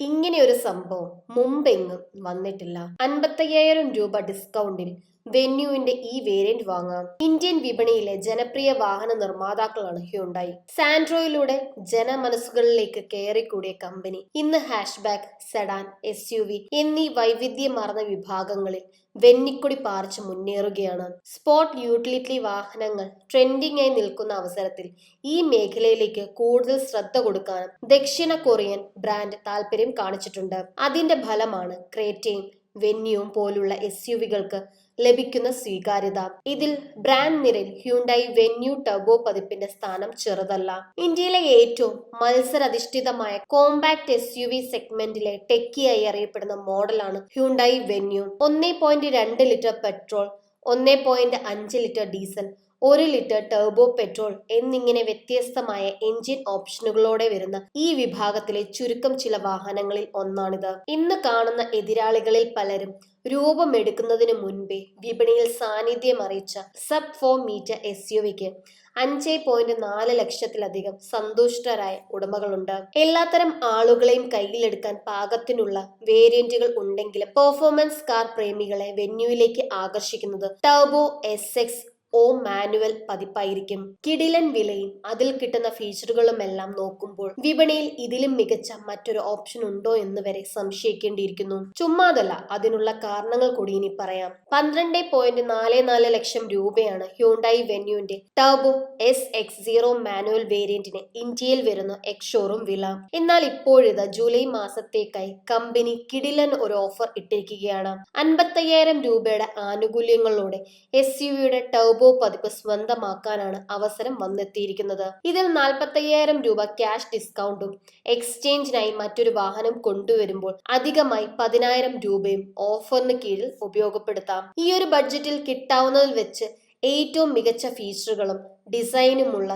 ഇങ്ങനെ ഒരു സംഭവം മുമ്പെങ്ങും വന്നിട്ടില്ല. അൻപത്തയ്യായിരം രൂപ ഡിസ്കൗണ്ടിൽ വെന്യൂവിന്റെ ഈ വേരിയന്റ് വാങ്ങാം. ഇന്ത്യൻ വിപണിയിലെ ജനപ്രിയ വാഹന നിർമ്മാതാക്കളാണ് ഹ്യുണ്ടായി സാൻഡ്രോയിലൂടെ ജനമനസ്സുകളിലേക്ക് കയറിക്കൂടിയ കമ്പനി ഇന്ന് hatchback sedan S U V എന്നീ വൈവിധ്യമാർന്ന വിഭാഗങ്ങളിൽ വെന്നിക്കൊടി പാറിച്ച് മുന്നേറുകയാണ്. സ്പോർട്ട് യൂട്ടിലിറ്റി വാഹനങ്ങൾ ട്രെൻഡിംഗ് ആയി നിൽക്കുന്ന അവസരത്തിൽ ഈ മേഖലയിലേക്ക് കൂടുതൽ ശ്രദ്ധ കൊടുക്കാനും ദക്ഷിണ കൊറിയൻ ബ്രാൻഡ് താല്പര്യം കാണിച്ചിട്ടുണ്ട്. അതിന്റെ ഫലമാണ് ക്രേറ്റയും വെന്യൂവും പോലുള്ള എസ് യു വികൾക്ക് ലഭിക്കുന്ന സ്വീകാര്യത. ഇതിൽ ബ്രാൻഡ് നിരയിൽ ഹ്യൂണ്ടായി വെന്യൂ ടർബോ പതിപ്പിന്റെ സ്ഥാനം ചെറുതല്ല. ഇന്ത്യയിലെ ഏറ്റവും മത്സരാധിഷ്ഠിതമായ കോമ്പാക്ട് എസ് യു വി സെഗ്മെന്റിലെ ടെക്കിയായി അറിയപ്പെടുന്ന മോഡലാണ് ഹ്യൂണ്ടായി വെന്യൂ. ഒന്നേ ലിറ്റർ പെട്രോൾ ഒന്നേ ലിറ്റർ ഡീസൽ ഒരു ലിറ്റർ ടർബോ പെട്രോൾ എന്നിങ്ങനെ വ്യത്യസ്തമായ എഞ്ചിൻ ഓപ്ഷനുകളോടെ വരുന്ന ഈ വിഭാഗത്തിലെ ചുരുക്കം ചില വാഹനങ്ങളിൽ ഒന്നാണിത്. ഇന്ന് കാണുന്ന എതിരാളികളിൽ പലരും രൂപമെടുക്കുന്നതിന് മുൻപേ വിപണിയിൽ സാന്നിധ്യം അറിയിച്ച sub four metre S U വിക്ക് അഞ്ച് പോയിന്റ് നാല് ലക്ഷത്തിലധികം സന്തുഷ്ടരായ ഉടമകളുണ്ട്. എല്ലാത്തരം ആളുകളെയും കയ്യിലെടുക്കാൻ പാകത്തിനുള്ള വേരിയന്റുകൾ ഉണ്ടെങ്കിലും പെർഫോമൻസ് കാർ പ്രേമികളെ വെന്യൂവിലേക്ക് ആകർഷിക്കുന്നത് turbo S X O manual പതിപ്പായിരിക്കും. കിടിലൻ വിലയും അതിൽ കിട്ടുന്ന ഫീച്ചറുകളും എല്ലാം നോക്കുമ്പോൾ വിപണിയിൽ ഇതിലും മികച്ച മറ്റൊരു ഓപ്ഷൻ ഉണ്ടോ എന്ന് വരെ സംശയിക്കേണ്ടിയിരിക്കുന്നു. ചുമ്മാതല്ല അതിനുള്ള കാരണങ്ങൾ കൂടി ഇനി പറയാം. പന്ത്രണ്ട് പോയിന്റ് നാല് നാല് ലക്ഷം രൂപയാണ് Hyundai വെന്യൂന്റെ turbo S X zero manual വേരിയന്റിന് ഇന്ത്യയിൽ വരുന്ന എക്സ് വില. എന്നാൽ ഇപ്പോഴിത് ജൂലൈ മാസത്തേക്കായി കമ്പനി കിടിലൻ ഒരു ഓഫർ ഇട്ടിരിക്കുകയാണ്. അൻപത്തയ്യായിരം രൂപയുടെ ആനുകൂല്യങ്ങളോടെ എസ് യു വിയുടെ ടർബോ പതിപ്പ് സ്വന്തമാക്കാനാണ് അവസരം വന്നെത്തിയിരിക്കുന്നത്. ഇതിൽ നാൽപ്പത്തയ്യായിരം രൂപ ക്യാഷ് ഡിസ്കൗണ്ടും എക്സ്ചേഞ്ചിനായി മറ്റൊരു വാഹനം കൊണ്ടുവരുമ്പോൾ അധികമായി പതിനായിരം രൂപയും ഓഫറിന് കീഴിൽ ഉപയോഗപ്പെടുത്താം. ഈ ഒരു ബഡ്ജറ്റിൽ കിട്ടാവുന്നതിൽ വെച്ച് ഏറ്റവും മികച്ച ഫീച്ചറുകളും ഡിസൈനുമുള്ള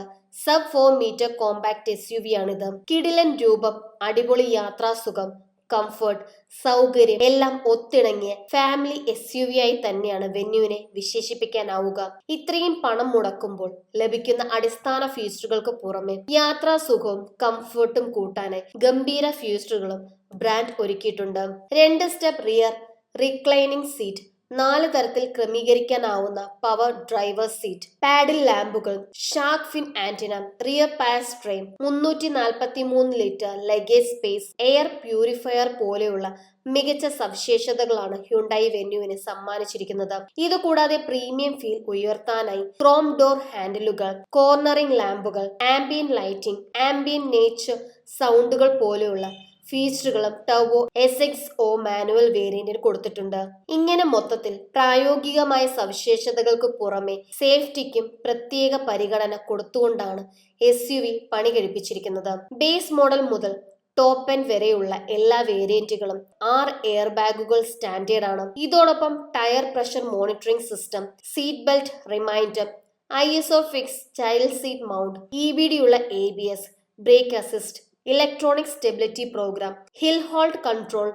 sub four metre compact S U V ആണിത്. കിടിലൻ രൂപം അടിപൊളി യാത്രാസുഖം കംഫർട്ട് സൗകര്യം എല്ലാം ഒത്തിണങ്ങിയ ഫാമിലി എസ് യു വി ആയി തന്നെയാണ് വെന്യുവിനെ വിശേഷിപ്പിക്കാനാവുക. ഇത്രയും പണം മുടക്കുമ്പോൾ ലഭിക്കുന്ന അടിസ്ഥാന ഫീച്ചറുകൾക്ക് പുറമെ യാത്രാ സുഖവും കംഫർട്ടും കൂട്ടാനായി ഗംഭീര ഫീച്ചറുകളും ബ്രാൻഡ് ഒരുക്കിയിട്ടുണ്ട്. രണ്ട് സ്റ്റെപ്പ് റിയർ റിക്ലൈനിങ് സീറ്റ് നാല് തരത്തിൽ ക്രമീകരിക്കാനാവുന്ന power driver seat puddle ലാമ്പുകൾ shark fin antenna rear pass train മുന്നൂറ്റി നാൽപ്പത്തി മൂന്ന് litre luggage space air purifier പോലെയുള്ള മികച്ച സവിശേഷതകളാണ് ഹ്യുണ്ടായി വെന്യൂവിന് സമ്മാനിച്ചിരിക്കുന്നത്. ഇതുകൂടാതെ പ്രീമിയം ഫീൽ ഉയർത്താനായി ക്രോം ഡോർ ഹാൻഡിലുകൾ കോർണറിംഗ് ലാമ്പുകൾ ആംബിയൻ ലൈറ്റിംഗ് ആംബിയൻ നേച്ചർ സൗണ്ടുകൾ പോലെയുള്ള ഫീച്ചറുകളും ടവോ എസ് എക്സ് ഒ മാനുവൽ വേരിയന്റിന് കൊടുത്തിട്ടുണ്ട്. ഇങ്ങനെ മൊത്തത്തിൽ പ്രായോഗികമായ സവിശേഷതകൾക്ക് പുറമെ സേഫ്റ്റിക്കും പ്രത്യേക പരിഗണന കൊടുത്തുകൊണ്ടാണ് എസ് യു വി പണി കഴിപ്പിച്ചിരിക്കുന്നത് ബേസ് മോഡൽ മുതൽ ടോപ്പ് എൻഡ് വരെയുള്ള എല്ലാ വേരിയന്റുകളും ആർ എയർ ബാഗുകൾ സ്റ്റാൻഡേർഡ് ആണ് ഇതോടൊപ്പം tyre pressure monitoring system seat belt reminder I S O fix child seat mount E B D ഉള്ള A B S brake assist electronic stability program hill hold control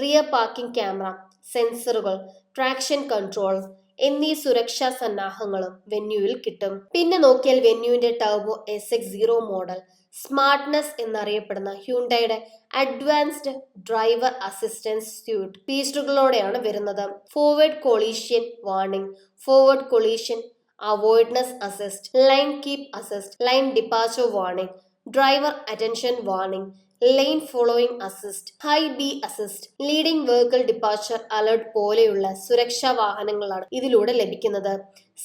rear parking camera സെൻസറുകൾ traction control എന്നീ സുരക്ഷാ സന്നാഹങ്ങളും വെന്യൂവിൽ കിട്ടും. പിന്നെ നോക്കിയാൽ വെന്യൂവിന്റെ turbo S X zero model smartsense എന്നറിയപ്പെടുന്ന ഹ്യൂണ്ടയുടെ അഡ്വാൻസ്ഡ് ഡ്രൈവർ അസിസ്റ്റൻസ് സ്യൂട്ട് ഫീച്ചറുകളോടെയാണ് വരുന്നത്. Forward collision warning forward collision avoidance assist lane keep assist lane departure warning driver attention warning lane following assist high beam assist leading vehicle departure alert പോലെയുള്ള സുരക്ഷാ വാഹനങ്ങളാണ് ഇതിലൂടെ ലഭിക്കുന്നത്.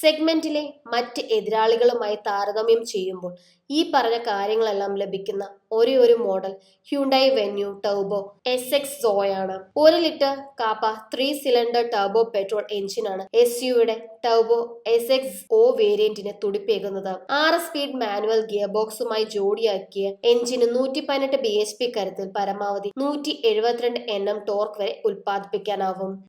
സെഗ്മെന്റിലെ മറ്റ് എതിരാളികളുമായി താരതമ്യം ചെയ്യുമ്പോൾ ഈ പറഞ്ഞ കാര്യങ്ങളെല്ലാം ലഭിക്കുന്ന ഒരേ ഒരു model Hyundai Venue turbo S X സോയാണ് ഒരു litre kappa three cylinder turbo petrol എഞ്ചിനാണ് എസ് യുടെ ടർബോ എസ് എക്സ് ഒ വേരിയന്റിന് തുടിപ്പേകുന്നത്. ആറ് സ്പീഡ് മാനുവൽ ഗിയർ ബോക്സുമായി ജോഡിയാക്കിയ എഞ്ചിന് നൂറ്റി പതിനെട്ട് ബി എച്ച് പി കരുത്തിൽ പരമാവധി നൂറ്റി എഴുപത്തിരണ്ട് എൻ എം ടോർക്ക് വരെ ഉൽപ്പാദിപ്പിക്കാനാവും.